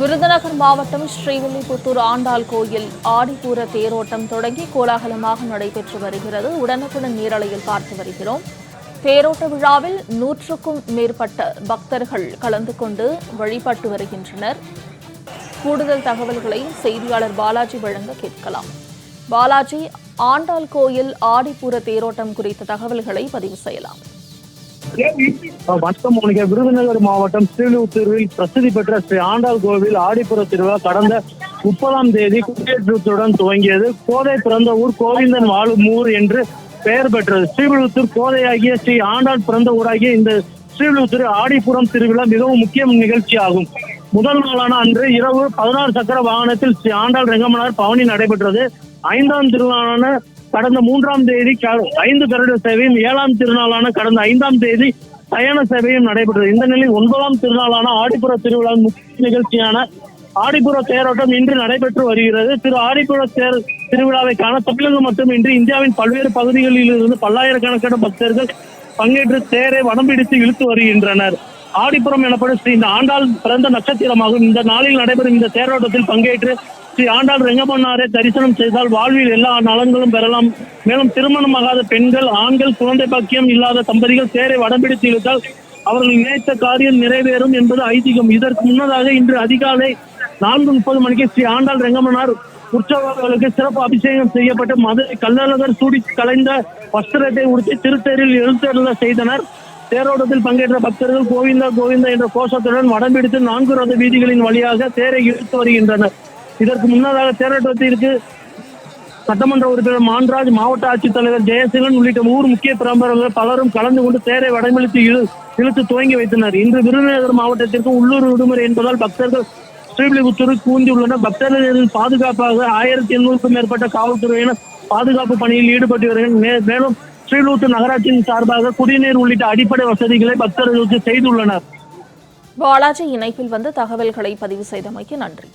விருதுநகர் மாவட்டம் ஸ்ரீவில்லிபுத்தூர் ஆண்டாள் கோயில் ஆடிப்பூர தேரோட்டம் தொடங்கி கோலாகலமாக நடைபெற்று வருகிறது. உடனுக்குடன் நீரலையில் பார்த்து வருகிறோம். தேரோட்ட விழாவில் நூற்றுக்கும் மேற்பட்ட பக்தர்கள் கலந்து கொண்டு வழிபட்டு வருகின்றனர். கூடுதல் தகவல்களை செய்தியாளர் பாலாஜி வழங்க கேட்கலாம். பாலாஜி ஆண்டாள் கோயில் ஆடிப்பூர தேரோட்டம் குறித்த தகவல்களை பதிவு செய்யலாம். வணக்கம் மோனிகா விருதுநகர் மாவட்டம் ஸ்ரீலூத்தூரில் பிரசித்தி பெற்ற ஸ்ரீ ஆண்டாள் கோவில் ஆடிப்புற திருவிழா கடந்த முப்பதாம் தேதி குடியேற்றத்துடன் துவங்கியது. கோதை பிறந்த ஊர் கோவிந்தன் வாழும் ஊர் என்று பெயர் பெற்றது. ஸ்ரீவிழுத்தூர் கோதையாகிய ஸ்ரீ ஆண்டாள் பிறந்த ஊராகிய இந்த ஸ்ரீவிழுத்தூர் ஆடிப்புறம் திருவிழா மிகவும் முக்கிய நிகழ்ச்சி ஆகும். முதல் நாளான அன்று இரவு பதினாறு சக்கர வாகனத்தில் ஸ்ரீ ஆண்டாள் ரெங்கமனார் பவனி நடைபெற்றது. ஐந்தாம் திருவிழான கடந்த மூன்றாம் தேதி ஐந்து கருட சேவையும் ஏழாம் திருநாளான கடந்த ஐந்தாம் தேதி சயன சேவையும் நடைபெற்றது. இந்த நிலையில் ஒன்பதாம் திருநாளான ஆடிப்புற திருவிழா முக்கிய நிகழ்ச்சியான ஆடிப்புற தேரோட்டம் இன்று நடைபெற்று வருகிறது. திரு ஆடிப்புற தேர் திருவிழாவை காண தமிழகம் மட்டுமின்றி இந்தியாவின் பல்வேறு பகுதிகளில் இருந்து பல்லாயிரக்கணக்கான பக்தர்கள் பங்கேற்று தேரை வடம் பிடித்து இழுத்து வருகின்றனர். ஆடிப்புறம் எனப்படும் ஸ்ரீ இந்த ஆண்டாள் பிறந்த நட்சத்திரமாகும். இந்த நாளில் நடைபெறும் இந்த தேரோட்டத்தில் பங்கேற்று ஸ்ரீ ஆண்டாள் ரெங்கமன்னாரை தரிசனம் செய்தால் வாழ்வில் எல்லா நலன்களும் பெறலாம். மேலும் திருமணமாகாத பெண்கள் ஆண்கள் குழந்தை பக்கியம் இல்லாத தம்பதிகள் தேரை வடம்பிடித்து இழுத்தால் அவர்கள் நினைத்த காரியம் நிறைவேறும் என்பது ஐதீகம். இதற்கு முன்னதாக இன்று அதிகாலை நான்கு முப்பது மணிக்கு ஸ்ரீ ஆண்டாள் ரெங்கமன்னார் உற்சவர்களுக்கு சிறப்பு அபிஷேகம் செய்யப்பட்டு மதுரை கள்ளழகர் சூடி கலைந்த வஸ்திரத்தை உடுத்தி திருத்தேரில் எழுத்தருள செய்தனர். தேரோட்டத்தில் பங்கேற்ற பக்தர்கள் கோவிந்தா கோவிந்தா என்ற கோஷத்துடன் வடம்பிடித்து நான்கு ரத வீதிகளின் வழியாக தேரை இழுத்து வருகின்றனர். இதற்கு முன்னதாக தேரோட்டத்திற்கு சட்டமன்ற உறுப்பினர் மான்ராஜ் மாவட்ட ஆட்சித்தலைவர் ஜெயசீலன் உள்ளிட்ட ஊர் முக்கிய பிரமுகர்கள் பலரும் கலந்து கொண்டு தேரை வடமளித்து இழு இழுத்து துவங்கி வைத்தனர். இன்று விருதுநகர் மாவட்டத்திற்கு உள்ளூர் விடுமுறை என்பதால் பக்தர்கள் ஸ்ரீவில்லிபுத்தூருக்கு கூந்தியுள்ளனர் பக்தர்களின் பாதுகாப்பாக ஆயிரத்தி எண்ணூறுக்கும் மேற்பட்ட காவல்துறையினர் பாதுகாப்பு பணியில் ஈடுபட்டு வருகின்றனர் மேலும் ஸ்ரீவில்லிபுத்தூர் நகராட்சியின் சார்பாக குடிநீர் உள்ளிட்ட அடிப்படை வசதிகளை பக்தர்களுக்கு செய்துள்ளனர். பாலாஜி இணைப்பில் வந்து தகவல்களை பதிவு செய்தமைக்கு நன்றி.